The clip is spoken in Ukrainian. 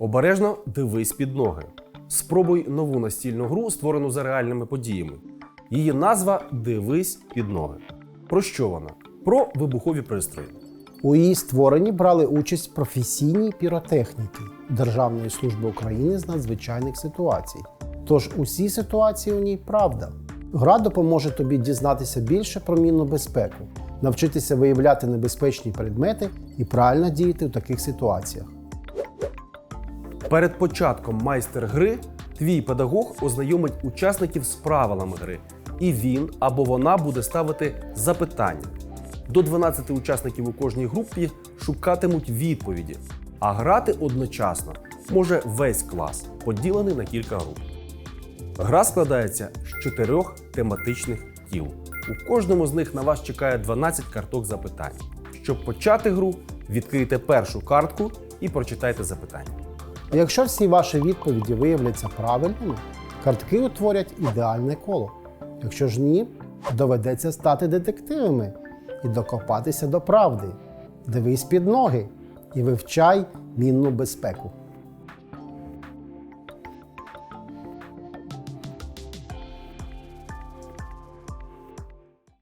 Обережно дивись під ноги. Спробуй нову настільну гру, створену за реальними подіями. Її назва Дивись під ноги. Про що вона? Про вибухові пристрої. У її створенні брали участь професійні піротехніки Державної служби України з надзвичайних ситуацій. Тож усі ситуації у ній правда. Гра допоможе тобі дізнатися більше про мінну безпеку, навчитися виявляти небезпечні предмети і правильно діяти у таких ситуаціях. Перед початком майстер гри твій педагог ознайомить учасників з правилами гри, і він або вона буде ставити запитання. До 12 учасників у кожній групі шукатимуть відповіді, а грати одночасно може весь клас, поділений на кілька груп. Гра складається з чотирьох тематичних тіл. У кожному з них на вас чекає 12 карток запитань. Щоб почати гру, відкрийте першу картку і прочитайте запитання. Якщо всі ваші відповіді виявляться правильними, картки утворять ідеальне коло. Якщо ж ні, доведеться стати детективами і докопатися до правди. Дивись під ноги і вивчай мінну безпеку.